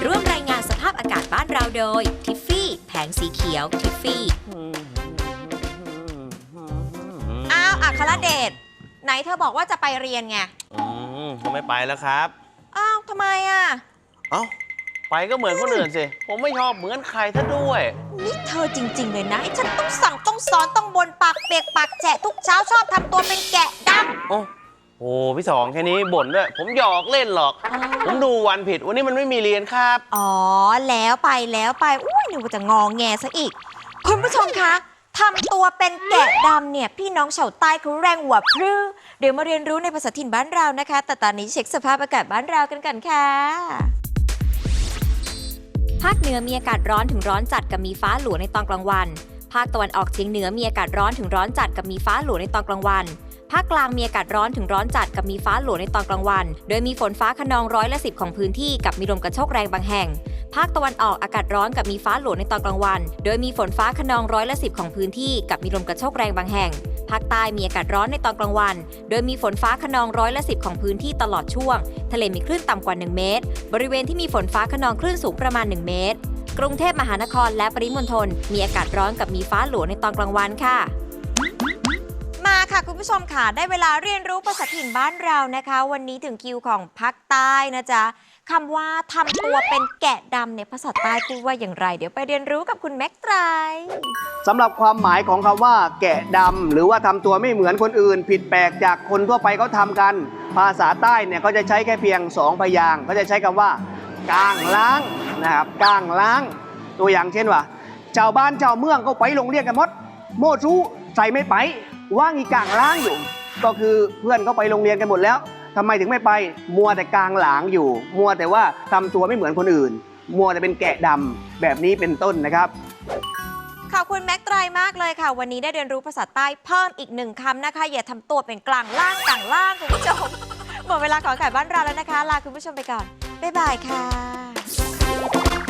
โดย ทิฟฟี่ แผงสีเขียว ทิฟฟี่ อ้าวอัครเดช ไหนเธอบอกว่าจะไปเรียนไง อืมผมไม่ไปแล้วครับ อ้าวทำไมอะ เอ้า ไปก็เหมือนคนอื่นสิ ผมไม่ชอบเหมือนใครซะด้วย นี่เธอจริง ๆ เลยนะให้ฉันต้องสั่งต้องสอนต้องบนปากเปียกปากแฉะทุกเช้าชอบทำตัวเป็นแกะดโอ้ โหพี่สองแค่นี้บ่นด้วยผมหยอกเล่นหรอก ผมดูวันผิด วันนี้มันไม่มีเรียนครับำอ๋อ แล้วไปแล้วไปอุ้ยนึกว่าจะงองแงซะอีก คุณผู้ชมคะทำตัวเป็นแกะดำเนี่ย พี่น้องชาวใต้เขาแรงหัวพรือเดี๋ยวมาเรียนรู้ในภาษาถิ่นบ้านเรานะคะ แต่ตอนนี้เช็คสภาพอากาศบ้านเรากันกันค่ะ ภาคเหนือมีอากาศร้อนถึงร้อนจัดกับมีฟ้าหลัวในตอนกลางวัน ภาคตะวันออกเฉียงเหนือมีอากาศร้อนถึงร้อนจัดกับมีฟ้าหลัวในตอนกลางวัน ภาคกลางมีอากาศร้อนถึงร้อนจัดกับมีฟ้าหลัวในตอนกลางวัน โดยมีฝนฟ้าขนองร้อยละสิบของพื้นที่กับมีลมกระโชกแรงบางแห่ง ภาคตะวันออกอากาศร้อนกับมีฟ้าหลัวในตอนกลางวัน โดยมีฝนฟ้าขนองร้อยละสิบของพื้นที่กับมีลมกระโชกแรงบางแห่ง ภาคใต้มีอากาศร้อนในตอนกลางวัน โดยมีฝนฟ้าขนองร้อยละสิบของพื้นที่ตลอดช่วง ทะเลมีคลื่นต่ำกว่า 1 เมตร บริเวณที่มีฝนฟ้าขนองคลื่นสูงประมาณ 1 เมตร กรุงเทพมหานครและปริมณฑลมีอากาศร้อนกับมีฟ้าหลัวในตอนกลางวันค่ะ ผู้ชมค่ะ ได้เวลาเรียนรู้ภาษาถิ่นบ้านเรานะคะ วันนี้ถึงคิวของภาคใต้นะจ๊ะคำว่าทำตัวเป็นแกะดำในภาษาใต้พูดว่าอย่างไร เดี๋ยวไปเรียนรู้กับคุณแม็กไตรสำหรับความหมายของคำว่า แกะดำหรือว่าทำตัวไม่เหมือนคนอื่น ผิดแปลกจากคนทั่วไปเขาทำกัน ภาษาใต้เนี่ยเขาจะใช้แค่เพียงสองพยางค์เขาจะใช้คำว่ากลางล้างนะครับกลางล้าง ตัวอย่างเช่นว่าชาวบ้านชาวเมืองก็ไปโรงเรียนกันหมด โมชูใส่ไม่ไป ว่างอีกกลางล้างอยู่ ก็คือเพื่อนเขาไปโรงเรียนกันหมดแล้วทำไมถึงไม่ไปมัวแต่กลางหลางอยู่ มัวแต่ว่าทำตัวไม่เหมือนคนอื่น มัวแต่เป็นแกะดำแบบนี้เป็นต้นนะครับ ขอบคุณแม็กไตรมากเลยค่ะ วันนี้ได้เรียนรู้ภาษาใต้เพิ่มอีกหนึ่งคำนะคะ อย่าทำตัวเป็นกลางล่างกลางล่างคุณผู้ชมหมดเวลาของขายบ้านเราแล้วนะคะ ลาคุณผู้ชมไปก่อน บ๊ายบายค่ะ